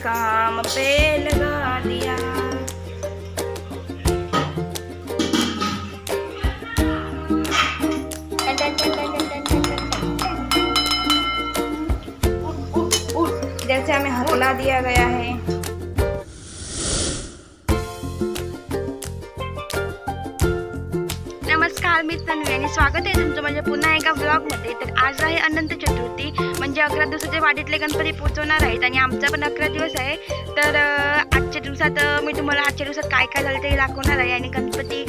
काम पे लगा दिया। से दिया गया है। नमस्कार मी तन्वी आणि स्वागत आहे तुमचं म्हणजे पुन्हा एका ब्लॉगमध्ये तर आज आहे अनंत चतुर्थी म्हणजे अकरा दिवसाच्या वाडीतले गणपती पोहोचवणार आहेत आणि आमचा पण अकरा दिवस आहे. तर आजच्या दिवसात मी तुम्हाला आजच्या दिवसात काय काय झालं ते दाखवणार आहे आणि गणपती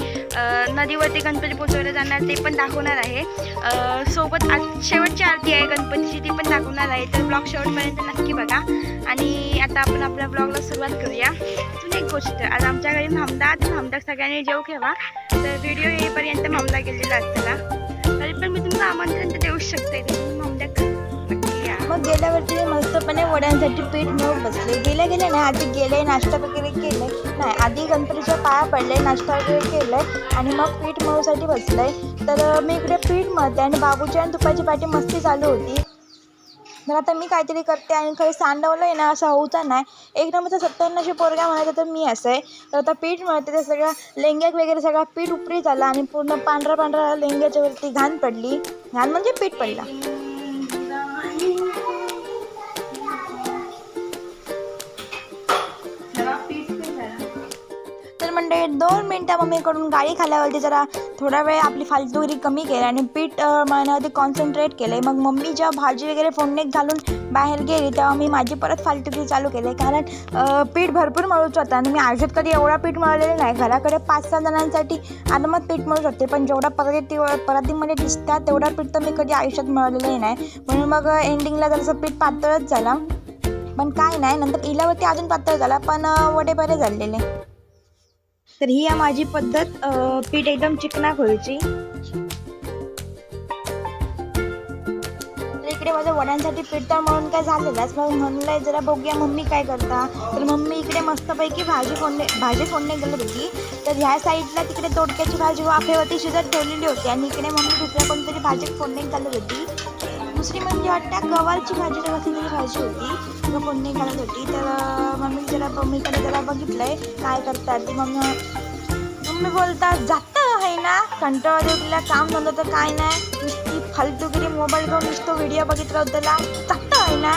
नदीवरती गणपती पोचवले जाणार ते पण दाखवणार आहे. सोबत आज शेवटची आरती आहे गणपतीची ती पण दाखवणार आहे. तर ब्लॉग शेवटपर्यंत नक्की बघा. आणि आता आपण आपल्या ब्लॉगला सुरुवात करूया. अजून एक गोष्ट आज आमच्या घरी मामदार मामदार सगळ्यांनी जेव ठेवा तर व्हिडिओ येईपर्यंत मामला गेलेला असताना तरी पण मी तुम्हाला आमंत्रण तर देऊच शकते. मामदा मग गेल्यावरती वर्षी मस्तपणे वड्यांसाठी पीठ मिळून बसले. गेले गेले नाही आधी गेले नाश्ता वगैरे केले. नाही आधी गणपतीच्या पाया पडले नाश्ता वगैरे केलाय आणि मग पीठ मळूसाठी बसलंय तर मी इकडे पीठ मळते आणि बाबूची आणि तुपाची पाठी मस्ती चालू होती. तर आता मी काहीतरी करते आणि खरं सांडवलं आहे ना असं होऊचा नाही. एक नंबरचा सत्त्याण्णवशे पोरगा म्हणायचं तर मी असं आहे. तर आता पीठ मळते ते सगळं लेंग्याक वगैरे सगळा पीठ उपरी झाला आणि पूर्ण पांढरा पांढरा लेंग्याच्यावरती घाण पडली. घाण म्हणजे पीठ पडला. तर दोन मिनटं मम्मीकडून गाडी खाल्यावरती जरा थोडा वेळ आपली फालतूगिरी कमी केली आणि पीठ मळण्यावरती कॉन्सन्ट्रेट केले. मग मम्मी जेव्हा भाजी वगैरे फोडणीत घालून बाहेर गेली तेव्हा मी माझी परत फालतूगिरी चालू केली. कारण पीठ भरपूर मळूच होतं आणि मी आयुष्यात कधी एवढा पीठ मळलेलं नाही. घराकडे पाच सहा जणांसाठी आरामात पीठ मळू शकते पण जेवढा पराती परातीमध्ये दिसतात तेवढा पीठ तर मी कधी आयुष्यात मळलेलंही नाही. म्हणून मग एंडिंगला जरासं पीठ पातळच झाला. पण काय नाही नंतर इलावरती अजून पातळ झाला पण वडे बरे झालेले. तर ही आहे माझी पद्धत पीठ एकदम चिकना व्हायची इकडे माझ्या वड्यांसाठी पीठ तर म्हणून काय झालेलंच मग म्हणलंय जरा बघूया मम्मी काय करता. तर मम्मी इकडे मस्तपैकी भाजी फोडणे भाजी फोडणे गेली होती. तर ह्या साईडला तिकडे तोडक्याची भाजी वाफेवरती शिजत ठेवलेली होती. आणि इकडे मम्मी दुसऱ्या कोणतरी भाजी फोडणे घालत होती. दुसरी म्हणजे वाटतं गवारची भाजी तर कसली तरी भाजी होती. ग कोणी घालत होती. तर मम्मी जरा मम्मीकडे जरा बघितलंय. काय करतात ती मम्मी मम्मी बोलतात जातं आहे ना? कंटाळा तुला काम झालं तर काय नाही. नुसती फालतूगिरी मोबाईल घेऊन नुसतं व्हिडिओ बघितला होता जातं आहे ना?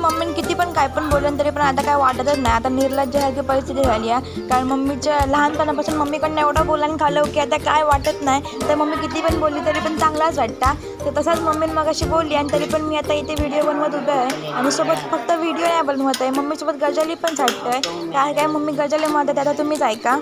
मम्मीने किती पण काय पण बोललं तरी पण आता काय वाटतच नाही. आता निर्लज्जासारखी परिस्थिती झाली आहे. कारण मम्मीच्या लहानपणापासून मम्मीकडनं एवढं बोलायला खालो की आता काय वाटत नाही. तर मम्मी किती पण बोलली तरी पण चांगलाच वाटता. तर तसाच मम्मीने मग अशी बोलली आणि तरी पण मी आता इथे व्हिडिओ बनवत उभे आहे. आणि सोबत फक्त व्हिडिओ नाही बनवत आहे. मम्मीसोबत गजाली पण छाटतोय काय काय मम्मी गजाली म्हणतात आता तुम्हीच ऐका.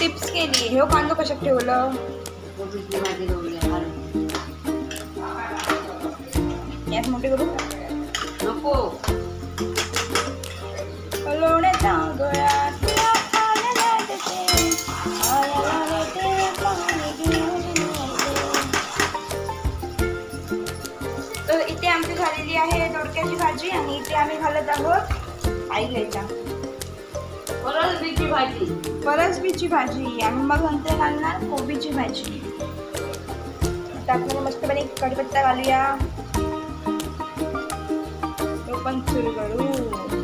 टिप्स केली. हे कांदो कशात ठेवलं? यात मोठे करू नको. कलोण्याच्या गळ्यात. तर इथे आमची झालेली आहे दोडक्याची भाजी आणि इथे आम्ही घालत आहोत आई घ्यायच्या. फरसबीची भाजी. फरसबीची भाजी आणि मग नंतर आणणार कोबीची भाजी. टाकून मस्तपणे कडपत्ता घालूया. तो पण सुरू करू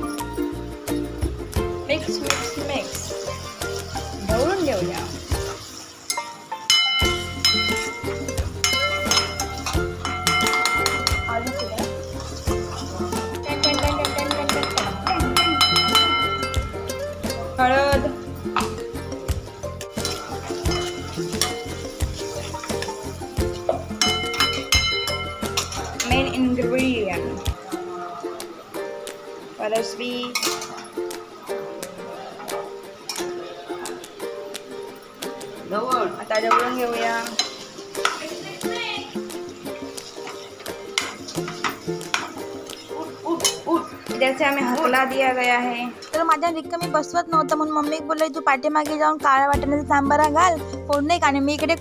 मेन ingredient. परस्वी आता जवळून घेऊया इधर से हमें हकला दिया गया है तर माझ्या रिकामी बसवत नव्हतं म्हणून मम्मी बोलली तू पाठीमागे जाऊन काळ्या वाटण्याचा सांबारा घाल फोडणे आणि मी इकडे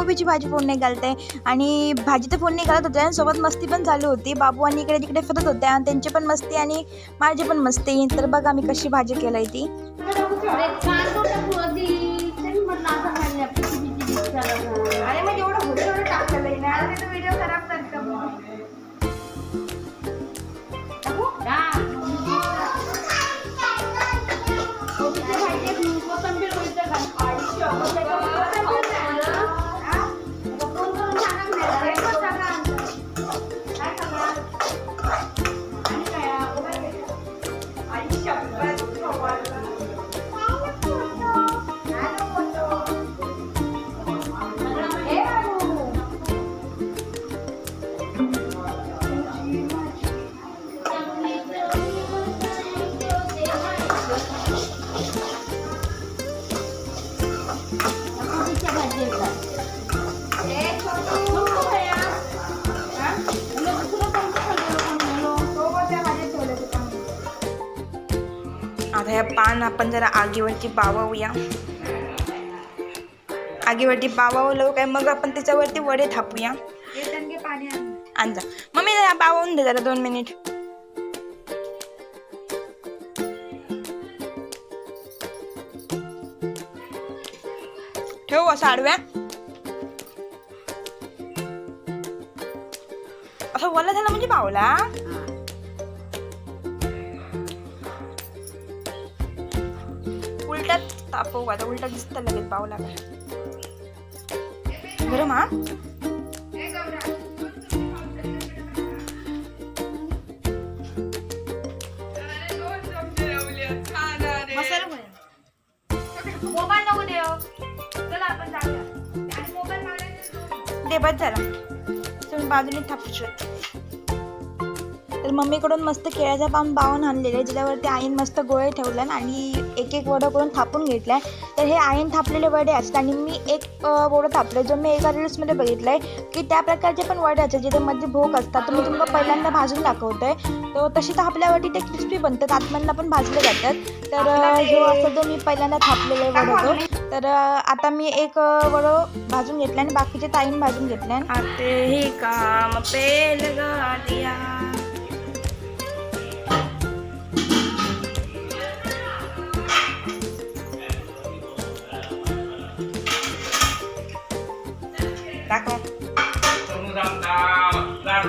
कोबीची भाजी फोडणे घालते आणि भाजी तर फोडणी घालत होते आणि सोबत मस्ती पण चालू होती. बाबू आणि इकडे तिकडे फिरत होते आणि त्यांची पण मस्ती आणि माझी पण मस्ती. तर बघा मी कशी भाजी केली ती. आपण जरा आगीवरती पावूया आगीवरती पावावलं काय मग आपण त्याच्यावरती वडे थापूया. आणजा मम्मी जरा पावून दे जरा दोन मिनिट. ठेवू असं आडव्या. असं वला झालं म्हणजे पावला उलटात तापवू आता उलटा दिसत लगेच पावला गरम हा मोबाईल नको देव. चला आपण जाऊया. आणि मोबाईल मागायला दे बस झाला. तुम्ही बाजूने थापू शकता तर मम्मीकडून मस्त केळ्याचा पान बावून आणलेले ज्याच्यावरती आईन मस्त गोळे ठेवल्या आणि एक एक वडं करून थापून घेतलाय तर हे आईन थापलेले वडे असतात आणि मी एक वडं थापलं जो मी एका रील्समध्ये बघितलंय की त्या प्रकारचे पण वडे असतात जिथे मध्ये भोक असतात. तर मी तुम्हाला पहिल्यांदा भाजून दाखवतोय तर तशी थापल्यावरती ते क्रिस्पी बनतात आतमधनं पण भाजले जातात. तर जो असं जो मी पहिल्यांदा थापलेले वडं होतो तर आता मी एक अ, वडं भाजून घेतलं आणि बाकीचे ताईन भाजून घेतले आते ही काम पेल लगा दिया.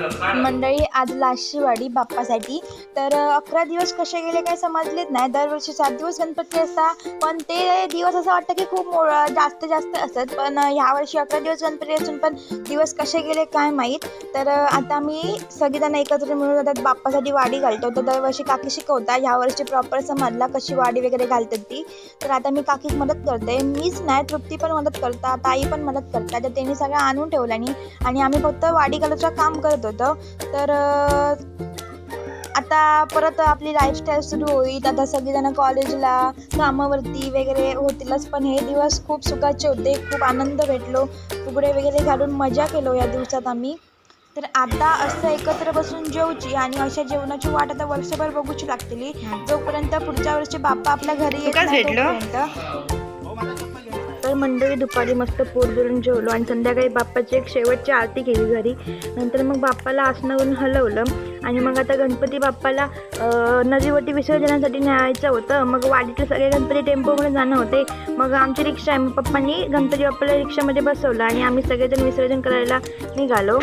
Hadi मंडळी आज लाशीवाडी बाप्पासाठी. तर अकरा दिवस कसे गेले काय समजलेत नाही. दरवर्षी सात दिवस गणपती असतात पण ते दिवस असं वाटतं की खूप मो- जास्त जास्त असतात. पण ह्या वर्षी अकरा दिवस गणपती असून पण दिवस कसे गेले काय माहीत. तर आता मी सगळीजण एकत्र मिळून जातात बाप्पासाठी वाडी घालतो. तर दरवर्षी काकी शिकवता. ह्या वर्षी प्रॉपर समजला कशी वाडी वगैरे घालतात ती. तर आता मी काकीक मदत करते. मीच नाही तृप्ती पण मदत करता. ताई पण मदत करता तर त्यांनी सगळं आणून ठेवलं आणि आणि आम्ही फक्त वाडी घालायचं काम करत होतो. तर आता परत आपली लाईफस्टाईल सुरू होईल. आता सगळेजण कॉलेजला कामावरती वगैरे होतीलच पण हे दिवस खूप सुखाचे होते. खूप आनंद भेटलो. फुगडे वगैरे घालून मजा केलो या दिवसात आम्ही. तर आता असं एकत्र बसून जेवची आणि अशा जेवणाची वाट आता वर्षभर बघूची लागतील. जोपर्यंत पुढच्या वर्षी बाप्पा आपल्या घरी येत नाही भेटलो? तोपर्यंत. मंडळी दुपारी मस्त पोट धरून जेवलो आणि संध्याकाळी बाप्पाची एक शेवटची आरती केली घरी. नंतर मग बाप्पाला आसनावरून हलवलं आणि मग आता गणपती बाप्पाला नदीवरती विसर्जनासाठी न्यायचं होतं. मग वाडीतले सगळे गणपती टेम्पोमध्ये जाणं होते. मग आमची रिक्षा आहे. मग पप्पांनी गणपती बाप्पाला रिक्षामध्ये बसवलं आणि आम्ही सगळेजण विसर्जन करायला निघालो.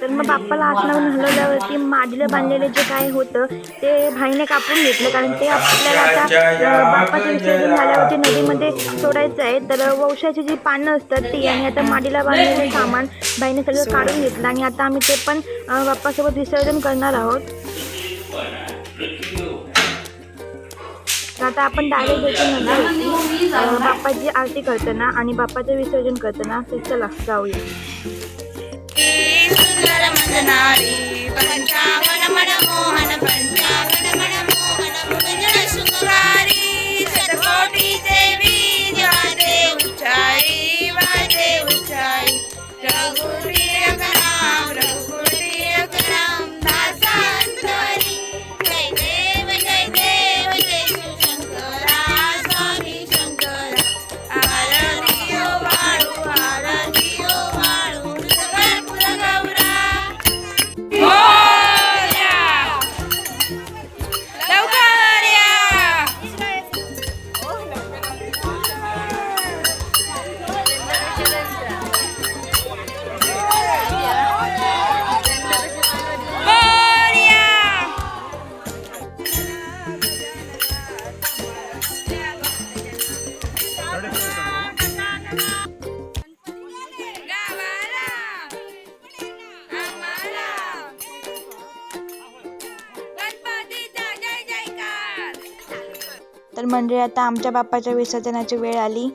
तर मग बाप्पाला हात लावून हलवल्यावरती माजलं बांधलेलं जे काय होतं ते भाईने कापून घेतलं. कारण ते आपल्याला आता बाप्पाचं विसर्जन झाल्यावरती नदीमध्ये सोडायचं आहे. तर वंशाची जी पानं असतात ती आणि आता माडीला बांधलेलं सामान भाईने सगळं काढून घेतलं. आणि आता आम्ही ते पण बाप्पासोबत विसर्जन करणार आहोत. तर आता आपण डायरेक्ट भेटून नंतर बाप्पाची आरती करताना आणि बाप्पाचं विसर्जन करताना ते चला जाऊया. सुंदर मंदनारी तर मंडळी आता आमच्या बाप्पाच्या विसर्जनाची वेळ आली.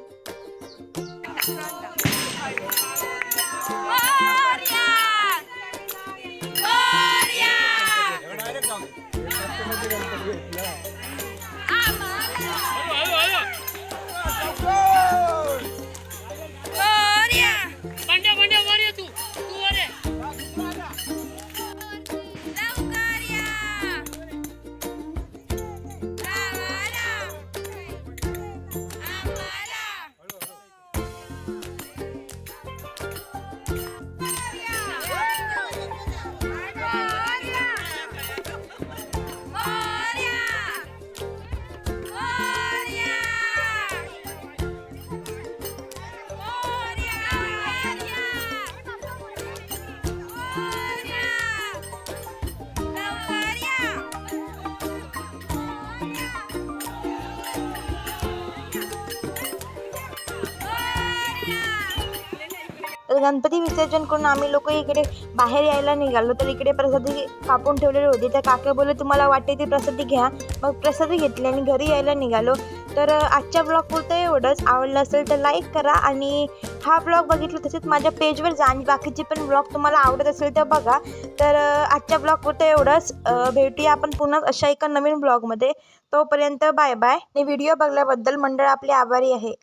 गणपती विसर्जन करून आम्ही लोक इकडे बाहेर यायला निघालो. तर इकडे प्रसादी कापून ठेवलेली होती. त्या काका बोलले तुम्हाला वाटते ती प्रसादी घ्या. मग प्रसादी घेतली आणि घरी यायला निघालो. तर आजच्या ब्लॉग पुरतं एवढंच. आवडलं असेल तर लाईक करा आणि हा ब्लॉग बघितला तसेच माझ्या पेजवर जा आणि बाकीचे पण ब्लॉग तुम्हाला आवडत असेल तर बघा. तर आजच्या ब्लॉग पुरतं एवढंच. भेटूया आपण पुन्हा अशा एका नवीन ब्लॉगमध्ये तोपर्यंत बाय बाय. आणि व्हिडिओ बघल्याबद्दल मंडळ आपले आभारी आहे.